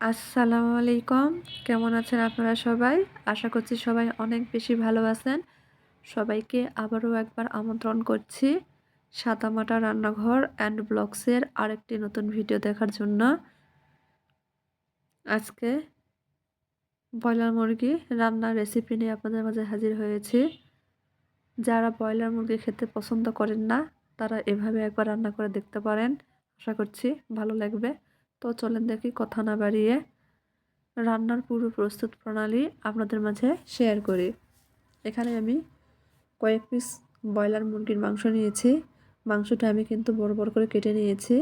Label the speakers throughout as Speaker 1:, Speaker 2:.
Speaker 1: আসসালামু আলাইকুম। কেমন আছেন আপনারা সবাই? আশা করছি সবাই অনেক বেশি ভালো আছেন। সবাইকে আবারও একবার আমন্ত্রণ করছি সাদামাটা রান্নাঘর অ্যান্ড ব্লগসের আরেকটি নতুন ভিডিও দেখার জন্য। আজকে ব্রয়লার মুরগি রান্নার রেসিপি নিয়ে আপনাদের মাঝে হাজির হয়েছি। যারা ব্রয়লার মুরগি খেতে পছন্দ করেন না, তারা এভাবে একবার রান্না করে দেখতে পারেন। আশা করছি ভালো লাগবে। তো চলেন দেখি কথা না বাড়িয়ে রান্নার পুরো প্রস্তুত প্রণালী আপনাদের মাঝে শেয়ার করি। এখানে আমি কয়েক পিস ব্রয়লার মুরগির মাংস নিয়েছি। মাংসটা আমি কিন্তু বড় বড় করে কেটে নিয়েছি।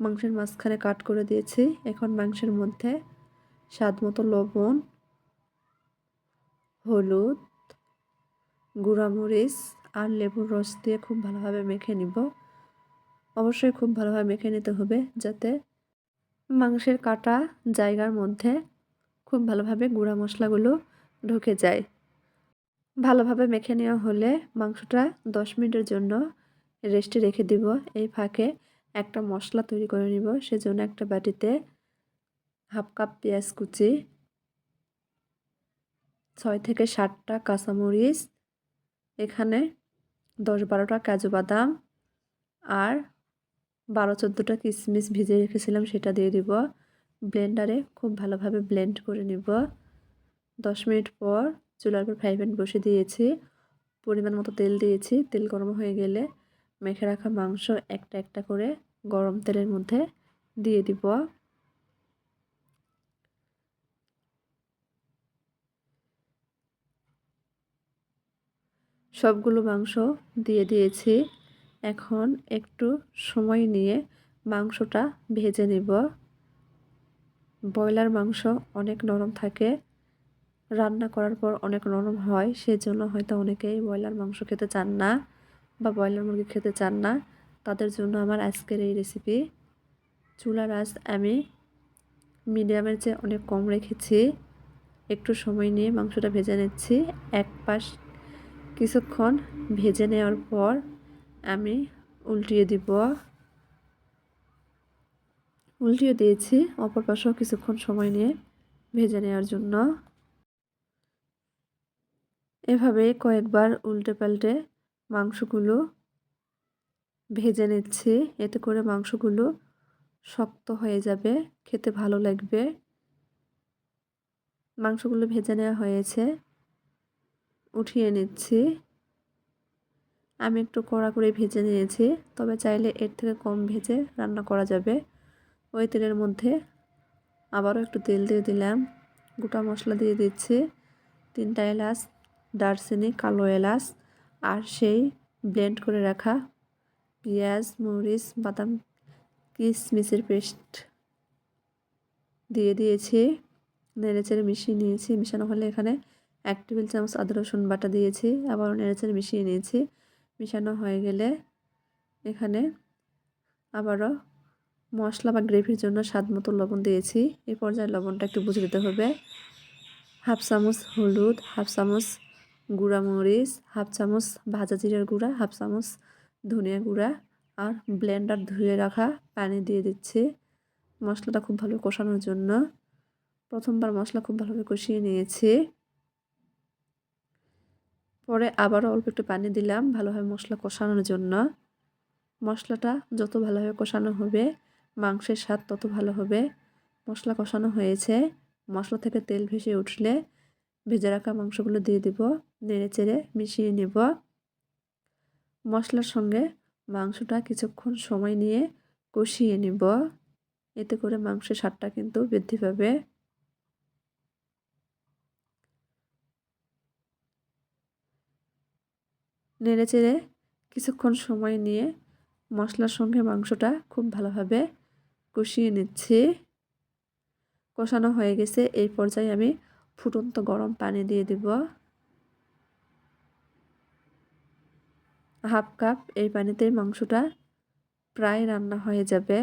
Speaker 1: মাংসের মাঝখানে কাট করে দিয়েছি। এখন মাংসের মধ্যে স্বাদ মতো লবণ, হলুদ, গুঁড়ামরিচ আর লেবুর রস দিয়ে খুব ভালোভাবে মেখে নিব। অবশ্যই খুব ভালোভাবে মেখে নিতে হবে যাতে মাংসের কাটা জায়গার মধ্যে খুব ভালোভাবে গুঁড়া মশলাগুলো ঢুকে যায়। ভালোভাবে মেখে নেওয়া হলে মাংসটা দশ মিনিটের জন্য রেস্টে রেখে দিব। এই ফাঁকে একটা মশলা তৈরি করে নিব। সেজন্য একটা বাটিতে হাফ কাপ পেঁয়াজ কুচি, ছয় থেকে ষাটটা কাঁচামরিচ, এখানে দশ বারোটা কাজু বাদাম আর বারো চোদ্দোটা কিশমিশ ভিজে রেখেছিলাম, সেটা দিয়ে দিব। ব্লেন্ডারে খুব ভালোভাবে ব্লেন্ড করে নিব। দশ মিনিট পর চুলার পর ফ্রাই প্যান বসে দিয়েছি। পরিমাণ মতো তেল দিয়েছি। তেল গরম হয়ে গেলে মেখে রাখা মাংস একটা একটা করে গরম তেলের মধ্যে দিয়ে দিব। সবগুলো মাংস দিয়ে দিয়েছি। এখন একটু সময় নিয়ে মাংসটা ভেজে নিব। ব্রয়লার মাংস অনেক নরম থাকে। রান্না করার পর অনেক নরম হয়, সেজন্য হয়তো অনেকেই ব্রয়লার মাংস খেতে চান না বা ব্রয়লার মুরগি খেতে চান না। তাদের জন্য আমার আজকের এই রেসিপি চুলার আঁচ আমি মিডিয়ামের চেয়ে অনেক কম রেখেছি। একটু সময় নিয়ে মাংসটা ভেজে নিচ্ছি। এক পাশ কিছুক্ষণ ভেজে নেওয়ার পর আমি উল্টিয়ে দিব। উল্টিয়ে দিয়েছি অপর পাশেও কিছুক্ষণ সময় নিয়ে ভেজে নেওয়ার জন্য। এভাবে কয়েকবার উল্টে পাল্টে মাংসগুলো ভেজে নিচ্ছি। এতে করে মাংসগুলো শক্ত হয়ে যাবে, খেতে ভালো লাগবে। মাংসগুলো ভেজে নেওয়া হয়েছে। উঠিয়ে নিচ্ছি। আমি একটু কড়া করে ভেজে নিয়েছি, তবে চাইলে এর থেকে কম ভেজে রান্না করা যাবে। ওই তেলের মধ্যে আবারও একটু তেল দিয়ে দিলাম, গোটা মশলা দিয়ে দিচ্ছি, তিনটা এলাচ, দারচিনি, কালো এলাচ, আর সেই ব্লেন্ড করে রাখা পেঁয়াজ, মরিচ, বাদাম কিশমিশের পেস্ট দিয়ে দিয়েছি। নেড়েচেড়ে মিশিয়ে নিয়েছি, মিশানো হলে এখানে এক টেবিল চামচ আদা রসুন বাটা দিয়েছি আবার নেড়েচেড়ে মিশিয়ে নিয়েছি। মিশানো হয়ে গেলে এখানে আবারও মশলা বা গ্রেভির জন্য স্বাদ মতো লবণ দিয়েছি। এই পর্যায়ে লবণটা একটু বুঝে দিতে হবে। হাফ চামচ হলুদ, হাফ চামচ গুঁড়া মরিচ, হাফ চামচ ভাজা জিরার গুঁড়া, হাফ চামচ ধনিয়া গুঁড়া আর ব্লেন্ডার ধুয়ে রাখা পানি দিয়ে দিচ্ছি। মশলাটা খুব ভালো কষানোর জন্য। প্রথমবার মশলা খুব ভালোভাবে কষিয়ে নিয়েছি। পরে আবারও অল্প একটু পানি দিলাম ভালোভাবে মশলা কষানোর জন্য। মশলাটা যত ভালোভাবে কষানো হবে, মাংসের স্বাদ তত ভালো হবে। মশলা কষানো হয়েছে। মশলা থেকে তেল ভেসে উঠলে ভেজে রাখা মাংসগুলো দিয়ে দিব, নেড়ে চেড়ে মিশিয়ে নেব। মশলার সঙ্গে মাংসটা কিছুক্ষণ সময় নিয়ে কষিয়ে নেব। এতে করে মাংসের স্বাদটা কিন্তু বৃদ্ধি পাবে। নেড়ে চেড়ে কিছুক্ষণ সময় নিয়ে মশলার সঙ্গে মাংসটা খুব ভালোভাবে কষিয়ে নিচ্ছি। কষানো হয়ে গেছে, এই পর্যায়ে আমি ফুটন্ত গরম পানি দিয়ে দিব। হাফ কাপ এই পানিতে মাংসটা প্রায় রান্না হয়ে যাবে।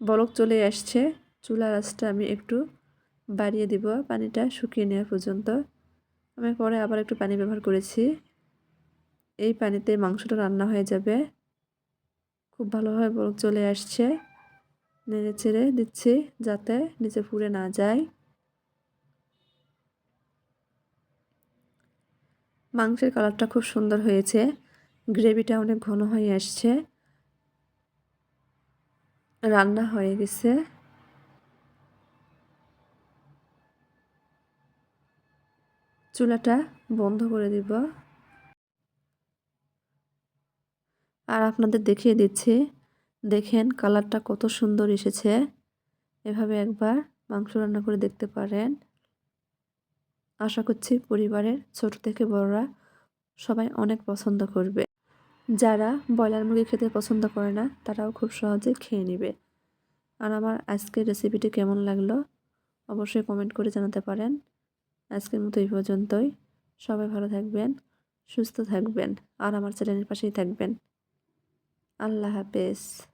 Speaker 1: বলক চলে আসছে। চুলার আঁচটা আমি একটু বাড়িয়ে দিব পানিটা শুকিয়ে নেওয়া পর্যন্ত। আমি পরে আবার একটু পানি ব্যবহার করেছি। এই পানিতে মাংসটা রান্না হয়ে যাবে। খুব ভালোভাবে চলে আসছে। নেড়ে চেড়ে দিচ্ছি যাতে নিচে পুড়ে না যায়। মাংসের কালারটা খুব সুন্দর হয়েছে। গ্রেভিটা অনেক ঘন হয়ে আসছে। রান্না হয়ে গেছে। চুলাটা বন্ধ করে দিব। আর আপনাদের দেখিয়ে দিচ্ছি, দেখেন কালারটা কত সুন্দর এসেছে। এভাবে একবার মাংস রান্না করে দেখতে পারেন। আশা করছি পরিবারের ছোট থেকে বড়রা সবাই অনেক পছন্দ করবে। যারা ব্রয়লার মুরগি খেতে পছন্দ করে না, তারাও খুব সহজে খেয়ে নেবে। আর আমার আজকের রেসিপিটি কেমন লাগল, অবশ্যই কমেন্ট করে জানাতে পারেন। আজকের মতো এই পর্যন্তই। সবাই ভালো থাকবেন, সুস্থ থাকবেন, আর আমার চ্যানেলের পাশেই থাকবেন। আল্লাহ হাফেজ।